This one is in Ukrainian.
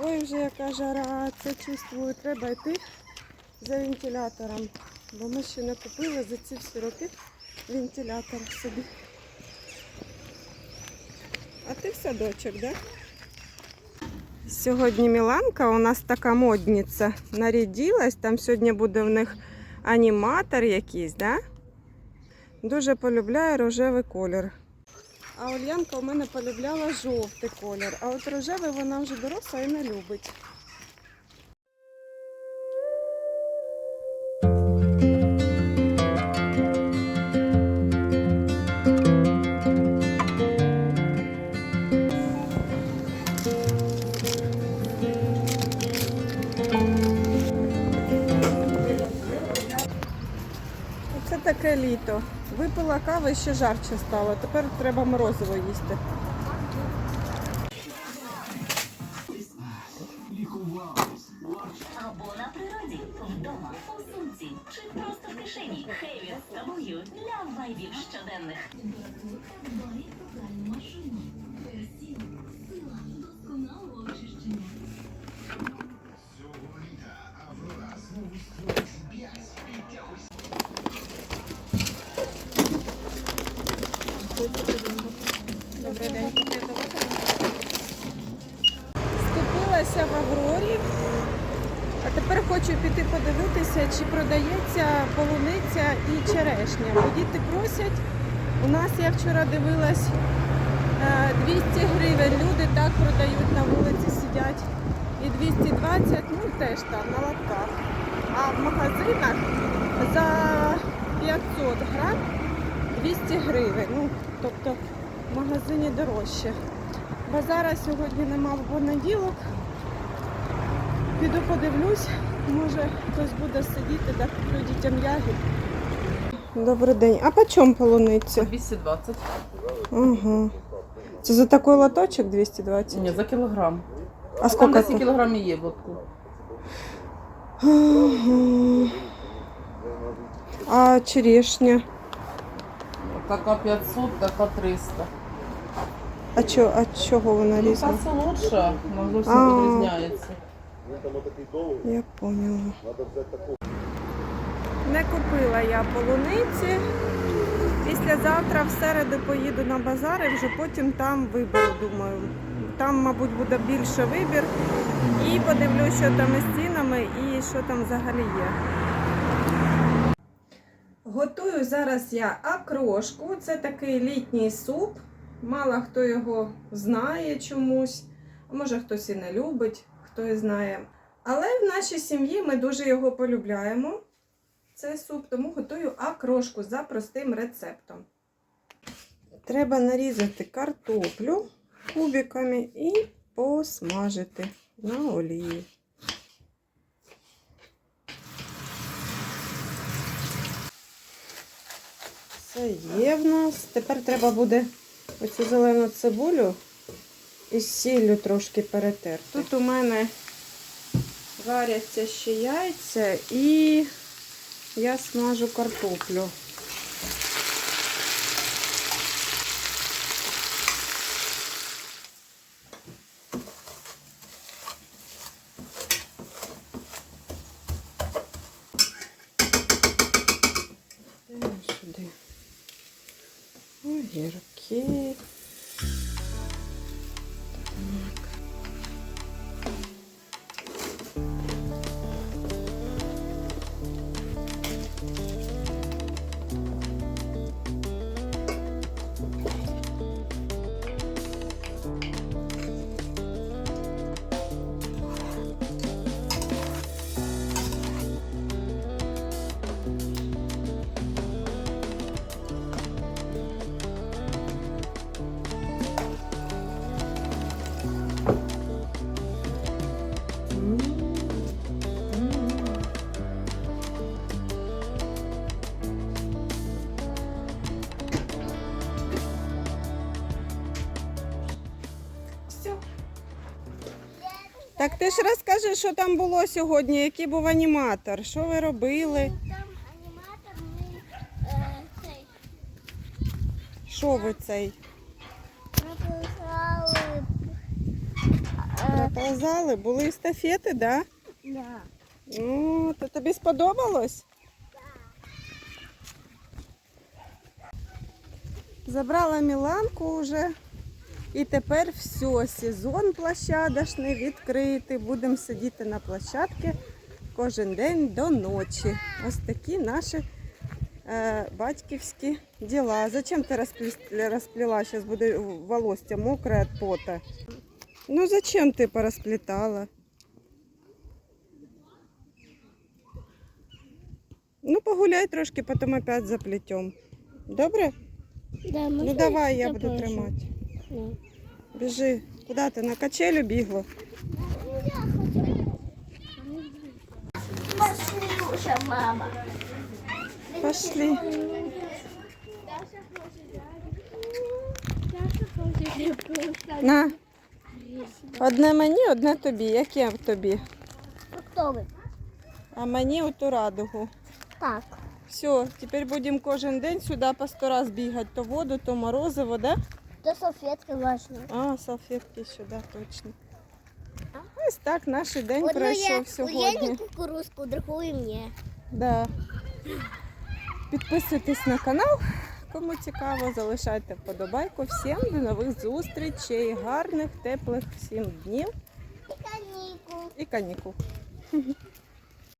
Ой, вже яка жара, це чувствую, треба йти за вентилятором. Бо ми ще не купили за ці всі роки вентилятор собі. А ти в садочок, да? Сьогодні Міланка у нас така модниця нарядилась. Там сьогодні буде в них аніматор якийсь, да? Дуже полюбляє рожевий колір. А Ульянка у мене полюбляла жовтий колір, а от рожевий вона вже доросла і не любить. Це таке літо. Випила кави, ще жарче стало. Тепер треба морозиво їсти. Або на природі, вдома, у сумці чи просто в кишені. Хеві з тобою для вайбів щоденних. Скупилася в Аврорі. А тепер хочу піти подивитися, чи продається полуниця і черешня. Діти просять. У нас я вчора дивилась е, 200 гривень. Люди так продають на вулиці, сидять. І 220, ну теж там на лотках. А в магазинах за 500 грам 200 гривень. Ну, тобто в магазині дорожче. Базара сьогодні нема в понеділок. Піду подивлюсь, може хтось буде сидіти, да куплю дітям ягід. Добрий день. А по чому полуниця? 220. Ага. Це за такий лоточок 220? Ні, за кілограм. А Там скільки? 10 це? кілограмів є в лотку. А черешня? Така 500, така 300. А, чо, а чого вона Ну, різна? та солодша, вона зовсім А. відрізняється. Я поняла. Не купила я полуниці. Післязавтра в середу поїду на базар і вже потім там виберу, думаю. Там, мабуть, буде більше вибір. І подивлюсь, що там із цінами і що там взагалі є. Готую зараз я окрошку. Це такий літній суп. Мало хто його знає чомусь, а може хтось і не любить, хто і знає. Але в нашій сім'ї ми дуже його полюбляємо. Цей суп, тому готую окрошку за простим рецептом. Треба нарізати картоплю кубиками і посмажити на олії. Це є в нас. Тепер треба буде оцю зелену цибулю із сіллю трошки перетерти. Тут у мене варяться ще яйця і я смажу картоплю. Де сюди? Огірки. Так. Так ти ж розкажи, що там було сьогодні, який був аніматор, що ви робили, Там аніматор ми е, цей що ви цей? написали е, Проползали, були естафети, да? Да. Ну, то тобі сподобалось? Забрала Міланку вже. І тепер все, сезон площадочний відкритий. Будемо сидіти на площадці кожен день до ночі. Ось такі наші е, батьківські діла. Зачем ти розплі- розпліла? Зараз буде волосся мокре від пота. Ну зачем ти порозплітала? Ну, погуляй трошки, потім опять заплетем. Добре? Да, Ну давай, я буду тримати. Біжи. Куди ти? На качелю бігла? Послушай, мама. Пошли. На. Одне мені, одне тобі. Яке в тобі? Ви? А мені оту радугу. Так. Все, тепер будемо кожен день сюди по сто раз бігати. То воду, то морозиво, да? То салфетки важно. А, салфетки сюди, точно. Ось так наш день Одну я, пройшов я сьогодні. не кукурузку, другую мне. Да. Підписуйтесь на канал. Кому цікаво, залишайте вподобайку. Всім до нових зустрічей, гарних, теплих всім днів И каникул. і канікул.